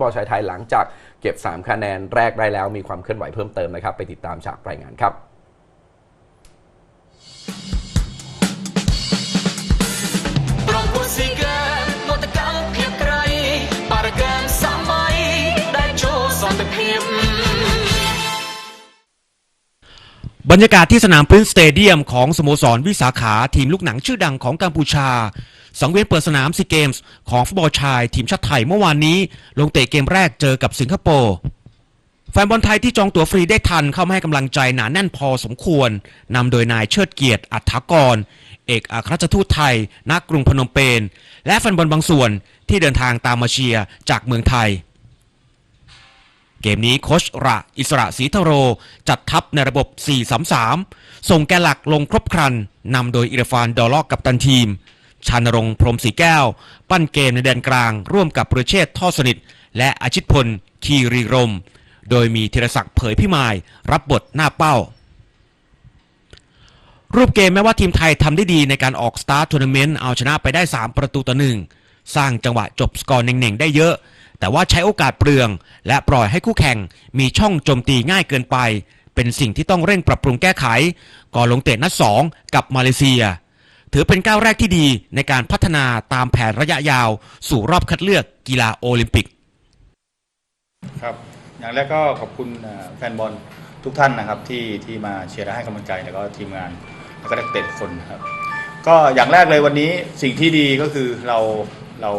ตบอลชายไทยหลังจากเก็บ 3 คะแนนแรกได้แล้วมีความเคลื่อนไหวเพิ่มเติมนะครับ ไปติดตามจากรายงานครับบรรยากาศที่สนามพื้นสเตเดียมของสโมสรวิสาขาทีมลูกหนังชื่อดังของกัมพูชา สังเวียนเปิดสนามซีเกมส์ของฟุตบอลชายทีมชาติไทยเมื่อวานนี้ ลงเตะเกมแรกเจอกับสิงคโปร์แฟนบอลไทยที่จองตั๋วฟรีได้ทันเข้ามาให้กำลังใจหนาแน่นพอสมควรนำโดยนายเชิดเกียรติอัฐากร เอกอัครราชทูตไทยณกกรุงพนมเปญและแฟนบอลบางส่วนที่เดินทางตามมาเชียร์จากเมืองไทย เกมนี้โคชระอิสระศรีทโร จัดทัพในระบบ 4-3-3 ส่งแกนหลักลงครบครันนำโดยอิรฟานดอลลอกกับตันทีม ชานรงค์พรมสีแก้ว ปั้นเกมในแดนกลาง ร่วมกับประเชษท่อสนิท และอาชิตพล คีรีรม โดยมีธีรศักดิ์เผยพิมาย รับบทหน้าเป้า รูปเกมแม้ว่าทีมไทยทำได้ดีในการออกสตาร์ททัวร์นาเมนต์เอาชนะไปได้ 3 ประตูต่อหนึ่งสร้างจังหวะจบสกอร์เน่งๆ ได้เยอะ แต่ว่าใช้โอกาสเปลือง และปล่อยให้คู่แข่งมีช่องโจมตีง่ายเกินไป เป็นสิ่งที่ต้องเร่งปรับปรุงแก้ไข ก่อนลงเตะนัด 2 กับมาเลเซีย ถือเป็นก้าวแรกที่ดีในการพัฒนาตามแผนระยะยาว สู่รอบคัดเลือกกีฬาโอลิมปิก ครับ อย่างแรกก็ขอบคุณแฟนบอลทุกท่านนะครับที่ที่มาเชียร์และให้กำลังใจแล้วก็ทีมงานแล้วก็นักเตะทุกคนนะครับ ก็อย่างแรกเลยวันนี้สิ่งที่ดีก็คือเราเรา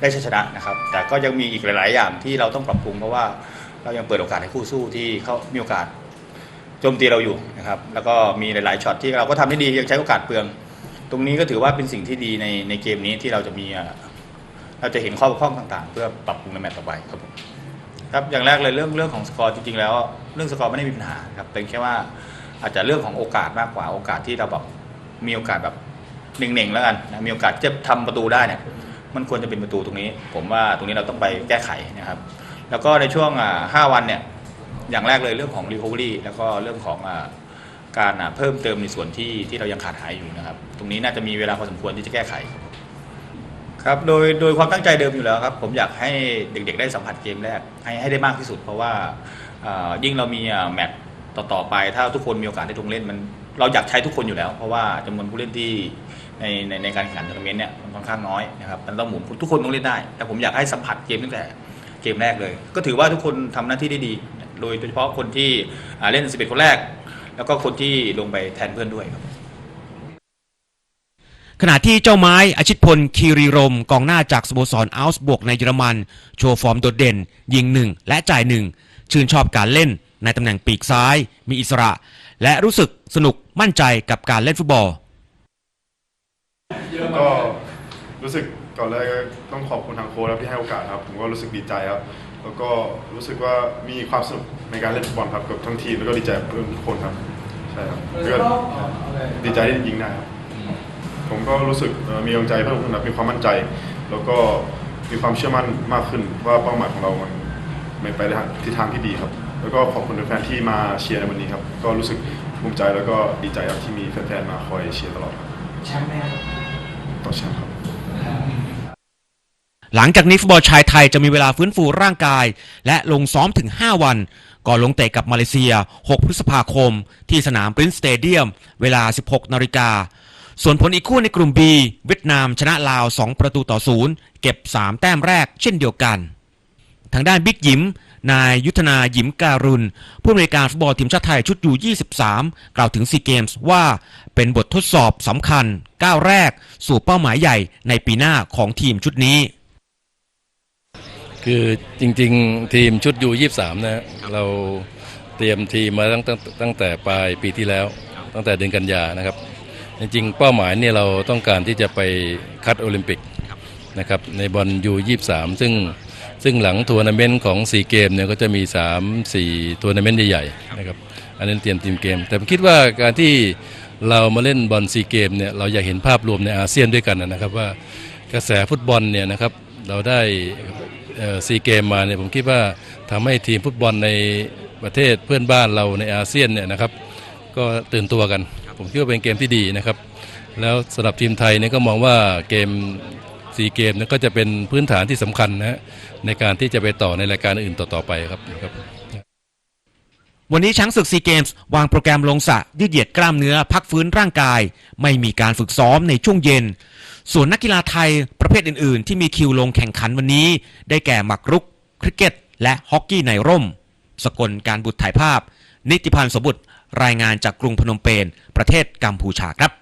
ได้ชัยชนะนะครับ แต่ก็ยังมีอีกหลาย ๆ อย่างที่เราต้องปรับปรุงเพราะว่าเรายังเปิดโอกาสให้คู่สู้ที่เขามีโอกาสโจมตีเราอยู่นะครับ แล้วก็มีหลาย ๆ ช็อตที่เราก็ทำได้ดียังใช้โอกาสเปลือง ตรงนี้ก็ถือว่าเป็นสิ่งที่ดีในในเกมนี้ที่เราจะมีเราจะเห็นข้อบกพร่องต่างๆ เพื่อปรับปรุงในแมตช์ต่อไปครับผมครับอย่างแรกเลยเรื่องเรื่องของสกอร์จริงๆแล้ว เรื่องสกอร์ไม่ได้มีปัญหาครับเป็นแค่ว่าอาจจะเรื่องของโอกาสมากกว่าโอกาสที่เราแบบมีโอกาสแบบหนึ่งๆแล้วกันนะมีโอกาสจะทำประตูได้เนี่ยมันควรจะเป็นประตูตรงนี้ ผมว่าตรงนี้เราต้องไปแก้ไขนะครับ แล้วก็ในช่วงห้าวันเนี่ยอย่างแรกเลยเรื่องของ recovery แล้วก็เรื่องของ การเพิ่มเติมในส่วนที่ที่เรายังขาดหายอยู่นะครับ ตรงนี้น่าจะมีเวลาพอสมควรที่จะแก้ไข ครับโดยโดยความตั้งใจเดิมอยู่แล้วครับ ผมอยากให้เด็กๆ ได้สัมผัสเกมแรกให้ให้ได้มากที่สุด เพราะว่ายิ่งเรามีแมตช์ต่อๆไป ถ้าทุกคนมีโอกาสได้ลงเล่นมันเราอยากใช้ทุกคนอยู่แล้ว เพราะว่าจำนวนผู้เล่นที่ในในในการแข่งขันทัวร์นาเมนต์เนี่ยมันค่อนข้างน้อยนะครับมันต้องหมุนทุกคนต้องเล่นได้ แต่ผมอยากให้สัมผัสเกมตั้งแต่เกมแรกเลย ก็ถือว่าทุกคนทำหน้าที่ได้ดี โดยโดยเฉพาะคนที่อ่าเล่น 11 คนแรก แล้วก็คนที่ลงไปแทนเพื่อนด้วยครับขณะที่เจ้าไม้อาชิตพลคีรีรมกองหน้าจากสโมสรอัลส์บวกในเยอรมัน โชว์ฟอร์มโดดเด่น ยิงหนึ่งและจ่ายหนึ่งชื่นชอบการเล่นในตำแหน่งปีกซ้าย มีอิสระ และรู้สึกสนุกมั่นใจกับการเล่นฟุตบอล ก็รู้สึก ก่อนแรกก็ต้องขอบคุณทางโค้ชครับที่ให้โอกาสครับ ผมก็รู้สึกดีใจครับ แล้วก็รู้สึกว่ามีความสนุกในการเล่นฟุตบอลครับกับทั้งทีมแล้วก็ดีใจกับเพื่อนทุกคนครับใช่ครับแล้วก็ดีใจที่ยิงได้ครับผมก็รู้สึกเอ่อมีกำลังใจเพิ่มขึ้นครับมีความมั่นใจ แล้วก็มีความเชื่อมั่นมากขึ้นว่าเป้าหมายของเรามันมันไปในทางทิศทางที่ดีครับ แล้วก็ขอบคุณแฟนๆที่มาเชียร์ในวันนี้ครับ ก็รู้สึกภูมิใจแล้วก็ดีใจครับที่มีแฟนๆมาคอยเชียร์ตลอดครับแชมป์ไหมครับต่อแชมป์ครับ หลังจากนี้ฟุตบอลชายไทยจะมีเวลาฟื้นฟูร่างกาย และลงซ้อมถึง 5 วัน ก่อนลงเตะกับมาเลเซีย 6 พฤษภาคม ที่สนามปรินซ์สเตเดียม เวลา 16 นาฬิกา ส่วนผลอีกคู่ในกลุ่ม B เวียดนามชนะลาว 2 ประตูต่อศูนย์เก็บ 3 แต้มแรกเช่นเดียวกัน ทางด้านบิ๊กยิมนายยุทธนายิมการุณ ผู้อำนวยการฟุตบอลทีมชาติไทยชุดยู23 กล่าวถึงซีเกมส์ว่าเป็นบททดสอบสำคัญก้าวแรกสู่เป้าหมายใหญ่ในปีหน้าของทีมชุดนี้ คือจริงๆ ทีมชุดยูยี่สามนะฮะเราเตรียมทีมมาตั้งตั้งตั้งแต่ปลายปีที่แล้ว ตั้งแต่เดือนกันยานะครับ จริงๆ เป้าหมายเนี่ยเราต้องการที่จะไปคัดโอลิมปิกนะครับในบอลยูยี่สามซึ่งซึ่งหลังทัวร์นาเมนต์ของซีเกมเนี่ยก็จะมี 3 4ทัวร์นาเมนต์ใหญ่ๆนะครับอันนั้นเตรียมทีมเกม แต่ผมคิดว่าการที่เรามาเล่นบอลซีเกมเนี่ยเราอยากเห็นภาพรวมในอาเซียนด้วยกันนะครับว่ากระแสฟุตบอลเนี่ยนะครับเราได้ ซีเกมมาเนี่ยผมคิดว่าทำให้ทีมฟุตบอลในประเทศเพื่อนบ้านเราในอาเซียนเนี่ยนะครับ ก็ตื่นตัวกัน ผมคิดว่าเป็นเกมที่ดีนะครับ แล้วสำหรับทีมไทยเนี่ยก็มองว่าเกมซีเกมก็จะเป็นพื้นฐานที่สำคัญนะฮะในการที่จะไปต่อในรายการอื่นต่อๆไปครับครับ วันนี้ช้างศึกซีเกมส์วางโปรแกรมลงสะยืดเหยียดกล้ามเนื้อพักฟื้นร่างกาย ไม่มีการฝึกซ้อมในช่วงเย็น ส่วนนักกีฬาไทยประเภทอื่น ๆ ที่มีคิวลงแข่งขันวันนี้ ได้แก่หมากรุก คริกเก็ต และฮอกกี้ในร่ม สกลการบุตรถ่ายภาพ นิติพันธ์สมบุตรรายงานจากกรุงพนมเปญประเทศกัมพูชาครับ